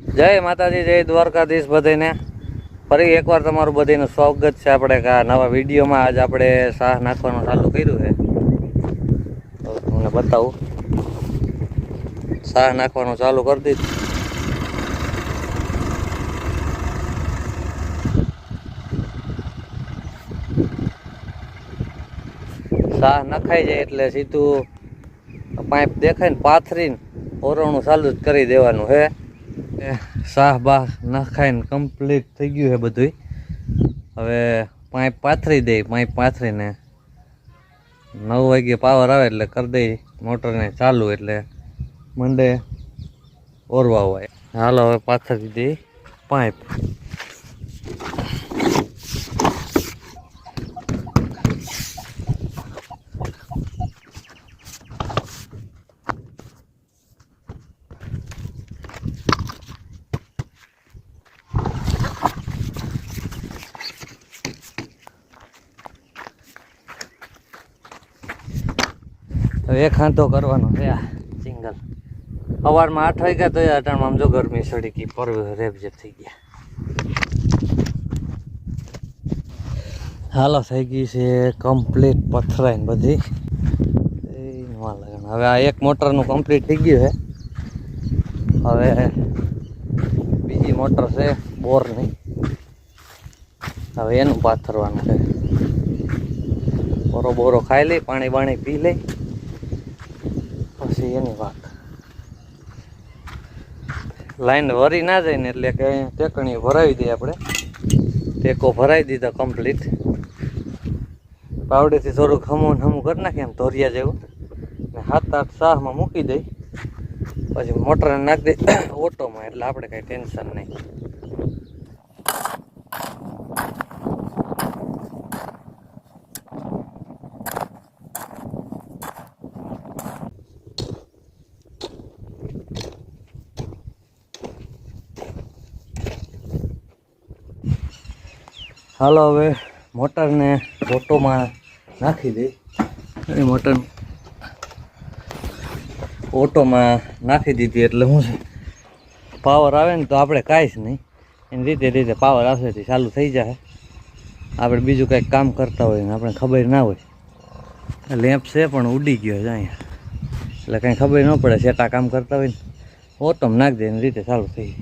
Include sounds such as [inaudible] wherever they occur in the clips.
જય માતાજી, જય દ્વારકાધીશ બધાને ફરી એકવાર તમારું બધાનું સ્વાગત છે આપણે આ નવા વિડીયોમાં. આજ આપણે શાહ નાખવાનું ચાલુ કર્યું છે. તો તમને બતાવું. શાહ નાખવાનું ચાલુ કરી દીધું. શાહ નખાઈ જાય એટલે સીધું પાઇપ દેખાય ને, પાથરીને ઓરવણું ચાલુ જ કરી દેવાનું એ શાહ બાહ નખાઈને કમ્પ્લીટ થઈ ગયું છે બધું હવે પાઇપ પાથરી દે પાઇપ પાથરીને નવ વાગે પાવર આવે એટલે કરી દઈ મોટરને ચાલુ એટલે મંડે ઓરવા હોય. હાલો, હવે પાથરી દઈ પાઇપ. હવે હાંધો કરવાનો આ સિંગલ. સવારમાં આઠ વાગ્યા તો અટાણમાં આમ જો ગરમી સડી ગઈ પર રેબજેબ થઈ ગયા. હાલો, થઈ ગઈ છે કમ્પ્લીટ પથરાઈને બધી. હવે આ એક મોટરનું કમ્પ્લીટ થઈ ગયું છે. હવે બીજી મોટર છે બોરની. હવે એનું પાથરવાનું છે. બોરો બોરો ખાઈ લઈ પાણી બાણી પી લઈ પછી એની વાત. લાઈન વરી ના જાય ને એટલે કે ટેકણી ભરાવી દઈએ આપણે. ટેકો ભરાવી દીધા કમ્પ્લીટ પાવડેથી થોડુંક હમું હમું કરી નાખીએ એમ ધોરિયા જેવું. ને સાત આઠ સાહમાં મૂકી દઈ. પછી મોટરને નાખી દઈ. [coughs] ઓટોમાં એટલે આપણે કાંઈ ટેન્શન નહીં. હાલો હવે મોટરને ઓટોમાં નાખી દઈ એ મોટર ઓટોમાં નાખી દીધી એટલે હું પાવર આવે ને તો આપણે કાંઈ જ નહીં. એની રીતે રીતે પાવર આવશે તે ચાલુ થઈ જાય. આપણે બીજું કંઈક કામ કરતા હોય ને આપણે ખબર ના હોય. લેમ્પ છે પણ ઉડી ગયો છે અહીંયા. એટલે કંઈ ખબર ન પડે સેટા કામ કરતા હોય ને. ઓટોમાં નાખી દે, એની રીતે ચાલુ થઈ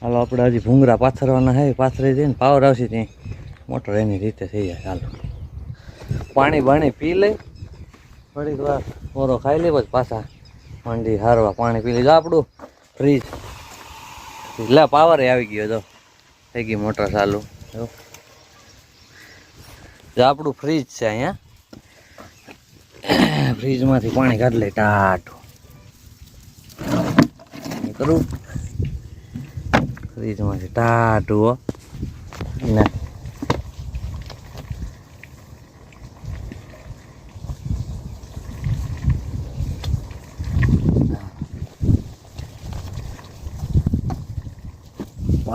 હાલો, આપણે હજી ભૂંગરા પાથરવાના હે પાથરી દઈએ ને પાવર આવશે ત્યાં. મોટર એની રીતે થઈ જાય ચાલો પાણી બાણી પી લઈ થોડીક વાર ઓરો ખાઈ લઈ પછી પાછા મંડી હારવા પાણી પી લીધું આપણું ફ્રીજ લે પાવરે આવી ગયો તો થઈ ગઈ મોટર ચાલુ. જો. આપણું ફ્રીજ છે અહીંયા. ફ્રીજમાંથી પાણી કાઢી લે ટાટું કરું. ફ્રીજમાંથી ટાટું ને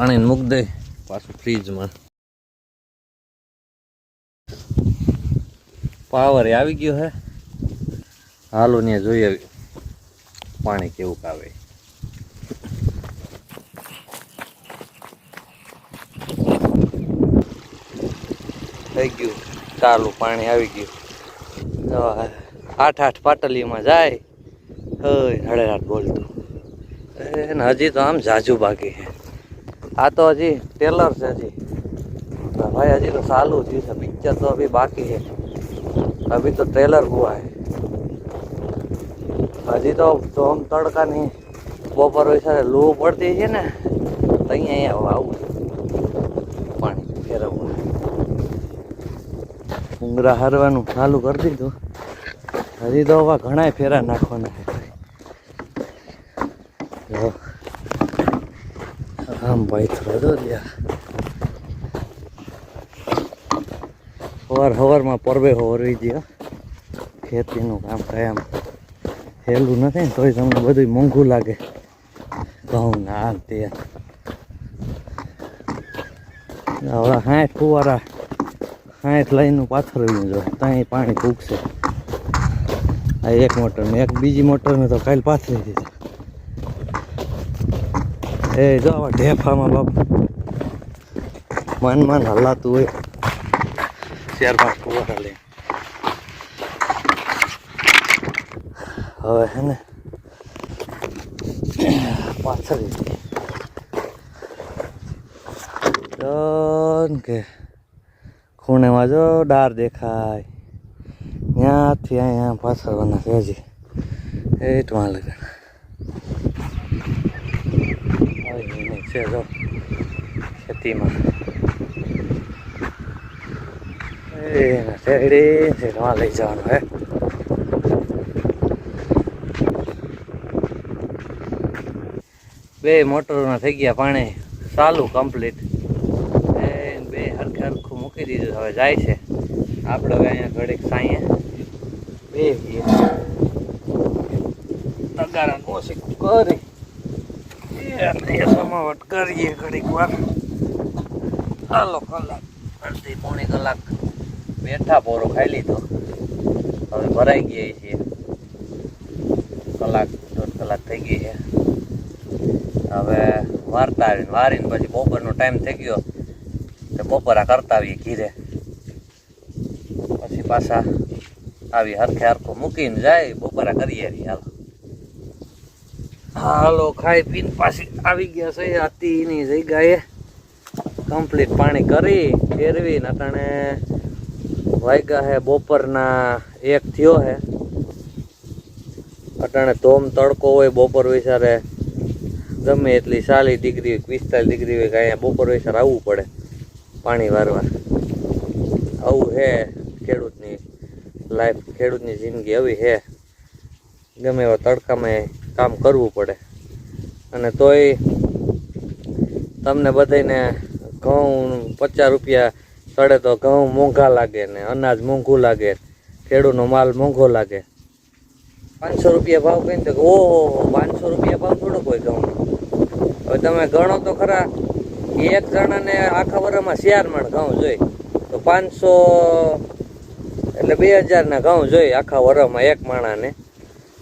પાણી મૂક દે. પાછું ફ્રીજમાં. પાવર આવી ગયો હે. હાલો ને જોઈ આવી પાણી કેવું આવે થઈ ગયું. ચાલુ પાણી આવી ગયું. આઠ આઠ પાટલીમાં જાય. હળે હાથ બોલતું. એને હજી તો આમ જાજુ બાકી છે. આ તો હજી ટેલર છે હજી. ભાઈ હજી તો ચાલુ થયું છે પિક્ચર તો અભી બાકી છે. અભી તો ટ્રેલર હુઆ है હજી તો ધોમ તડકાની બપોર છે, લૂ પડતી છે ને અહીંયા અહીંયા આવું પાણી ફેરવવું ઉંગરા હારવાનું ચાલુ કરી દીધું. હજી તો ઘણા ફેરા નાખવાના છે જો આમ ભાઈ થોડો રહ્યા. સવાર સવારમાં પરવે હોરવી દે ખેતીનું કામ કાંઈ આમ. હેલું નથી ને તોય તમને બધું મોંઘું લાગે. ઘઉં ને તે. હવે હાઠ ફુવારા હાઠ લઈને પાથરવી જો ત્યાં પાણી ફૂકશે આ એક મોટર ને એક બીજી મોટરને તો કાલ પાથરી દીધી એ, જો આવા ઢેફામાં બાપ. મન મન હલાતું હોય. ચાર પાંચ ફુવારા લઈને હવે હે ને, પાછળ કે. ખૂણેમાં જો ડાર દેખાય. ત્યાંથી અહીંયા પાછળ બના છે હજી. એટલું લગન આવી નહીં છે જો, ખેતીમાં. એ શેરડી છે તમારે લઈ જવાનું, હે. બે મોટરોના થઈ ગયા પાણી, ચાલુ કમ્પ્લીટ બે હરખે હરખું મૂકી દીધું, હવે જાય છે. આપણે હવે અહીંયા ઘડીક સાંઈએ. બે તગારા કોશિશ કરી. સમાવટ કરીએ ઘડીક વાર. હાલો, કલાક. અડધી પોણી કલાક. બેઠા ખાઈ લીધો. હવે ભરાઈ ગયા છીએ. કલાક, દોઢ કલાક થઈ ગઈ છે. હવે વારતા આવીને, વારીને પછી બપોરનો ટાઈમ થઈ ગયો. તો બપોરા કરતા આવીએ ઘીરે. પછી પાછા આવી હરખે હરખું મૂકીને જાય, બપોરા કરીએ હાલો. હાલો, ખાઈ પીને પાછી આવી ગયા છે. અતિની જગ્યાએ કમ્પ્લીટ પાણી કરી ફેરવી અટાણે વાગ્યા હે બપોરના એક થયો હે. અટાણે ધોમ તડકો હોય બપોર વિચારે ગમે એટલી ચાલીસ ડિગ્રી, પિસ્તાલીસ ડિગ્રી હોય કે અહીંયા બપોર વિચાર આવવું પડે પાણી વારવા. આવું હે ખેડૂતની લાઈફ ખેડૂતની જિંદગી, આવી હે. ગમે એવા તડકામાં કામ કરવું પડે. અને તોય તમને બધાને ઘઉં પચાસ રૂપિયા ચડે તો ઘઉં મોંઘા લાગે ને અનાજ મોંઘું લાગે, ખેડૂતનો માલ મોંઘો લાગે. પાંચસો રૂપિયા ભાવ કહીને તો, ઓહો, પાંચસો રૂપિયા ભાવ થોડો હોય ઘઉં હવે તમે ગણો તો ખરા, એક જણાને આખા વર્ષમાં શિયાર મણ ઘઉં જોઈ તો પાંચસો એટલે બે હજારના ઘઉં જોઈ આખા વર્ષમાં એક માણાને.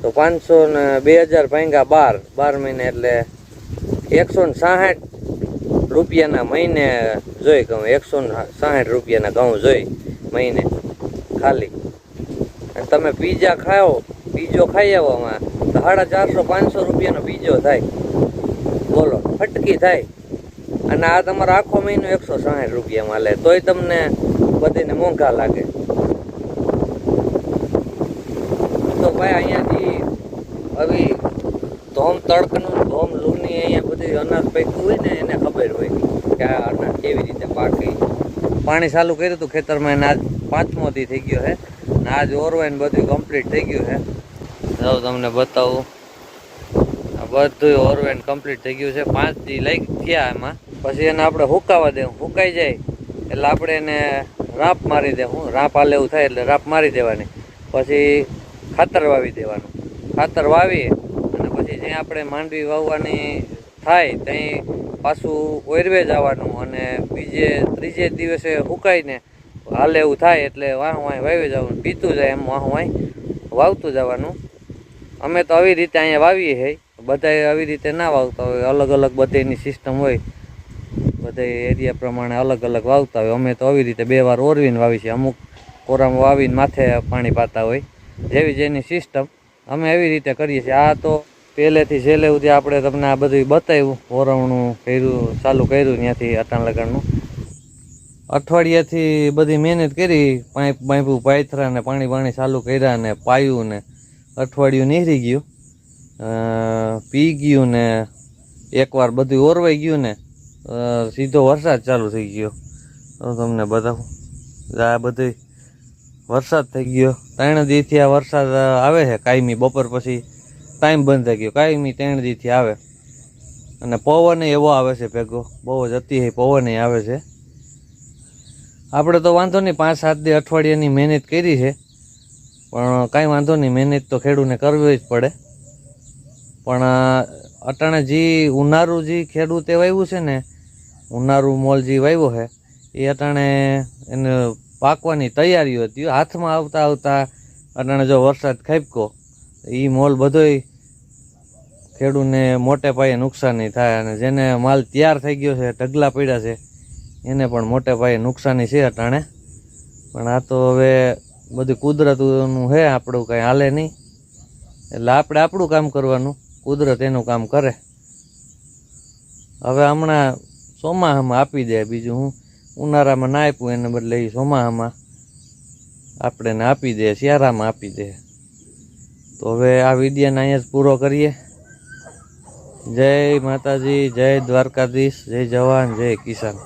તો પાંચસો ને બે હજાર ભાંગા બાર. બાર મહિને એટલે એકસો ને સાહીઠ રૂપિયાના મહિને જોઈ ઘઉં એકસો ને સાહીઠ રૂપિયાના ઘઉં જોઈ મહિને ખાલી. અને તમે પીઝા ખાઓ બીજો ખાઈ આવવામાં તો સાડા ચારસો, પાંચસો રૂપિયાનો પીજો થાય. બોલો, ફટકી થાય. અને આ તમારો આખો મહિનો એકસો સાહીઠ રૂપિયામાં લે. તોય તમને બધીને મોંઘા લાગે. ભાઈ, અહીંયાથી હવે ધોમ તડકનું, ધોમ લૂની અહીંયા બધી અનાજ પૈકું હોય ને, એને ખબર હોય કે આ અનાજ કેવી રીતે પાકી. પાણી ચાલુ કર્યું હતું ખેતરમાં, એને આજ પાંચમો દી થઈ ગયો છે. ને આજ ઓરવાઈને બધું કમ્પ્લીટ થઈ ગયું છે. જાઉં તમને બતાવું. આ બધું ઓરવાઈને કમ્પ્લીટ થઈ ગયું છે. પાંચ દી લઈ થયા એમાં. પછી એને આપણે હુકાવા દેવું. હુકાઈ જાય એટલે આપણે એને રાપ મારી દેવું. રાપ હાલે એવું થાય એટલે રાપ મારી દેવાની. પછી ખાતર વાવી દેવાનું. ખાતર વાવી અને પછી જ્યાં આપણે માંડવી વાવવાની થાય ત્યાં પાછું ઓરવે જવાનું અને બીજે ત્રીજે દિવસે સુકાઈને હાલે એવું થાય એટલે વાહ વાંય વાવી જવાનું, પીતું જાય એમ વાહ વાંય વાવતું જવાનું. અમે તો આવી રીતે અહીંયા વાવીએ છે બધા આવી રીતે ના વાવતા હોય. અલગ અલગ બધાની સિસ્ટમ હોય. બધા એરિયા પ્રમાણે અલગ અલગ વાવતા હોય. અમે તો આવી રીતે બે વાર ઓરવીને વાવી છીએ. અમુક કોરામાં વાવીને માથે પાણી પાતા હોય. જેવી જેની સિસ્ટમ અમે એવી રીતે કરીએ છીએ. આ તો પહેલેથી છેલ્લે સુધી આપણે તમને આ બધું બતાવ્યું ઓરવણું કર્યું, ચાલુ કર્યું ત્યાંથી અટાણ લગણનું. અઠવાડિયાથી બધી મહેનત કરી પાઇપ બાંપ્યું પાયથરા ને પાણી પાણી ચાલુ કર્યા ને પાયું ને અઠવાડિયું નીકળી ગયું. પી ગયું ને એકવાર બધું ઓરવાઈ ગયું ને સીધો વરસાદ ચાલુ થઈ ગયો. તમને બતાવું. આ બધું વરસાદ થઈ ગયો. ત્રણ દીથી આ વરસાદ આવે છે કાયમી. બપોર પછી ટાઈમ બંધ થઈ ગયો. કાયમી ત્રણ દીથી આવે. અને પવન એવો આવે છે ભેગો. બહુ જ અતિશય પવન આવે છે. આપણે તો વાંધો નહીં, પાંચ સાત દી અઠવાડિયાની મહેનત કરી છે. પણ કાંઈ વાંધો નહીં, મહેનત તો ખેડૂતને કરવી જ પડે. પણ અટાણે જે ઉનાળું જે ખેડૂતે વાવ્યું છે ને, ઉનાળું મોલ જે વાવ્યો છે, એ અટાણે એને પાકવાની તૈયારીઓ હતી. હાથમાં આવતા આવતા અટાણે જો વરસાદ ખાબકો એ મોલ બધોય ખેડૂતને મોટે પાયે નુકસાની થાય અને જેને માલ તૈયાર થઈ ગયો છે, ઢગલા પડ્યા છે, એને પણ મોટે પાયે નુકસાની છે અટાણે. પણ આ તો હવે બધું કુદરતનું છે આપણું કાંઈ હાલે નહીં. એટલે આપણે આપણું કામ કરવાનું, કુદરત એનું કામ કરે. હવે હમણાં ચોમાહામાં આપી દે બીજું હું. ઉનાળામાં ના આપ્યું એને બદલે એ ચોમાહામાં આપણે આપી દે, શિયાળામાં આપી દે. તો હવે આ વિડીયોને અહીંયા જ પૂરો કરીએ. જય માતાજી, જય દ્વારકાધીશ, જય જવાન, જય કિસાન.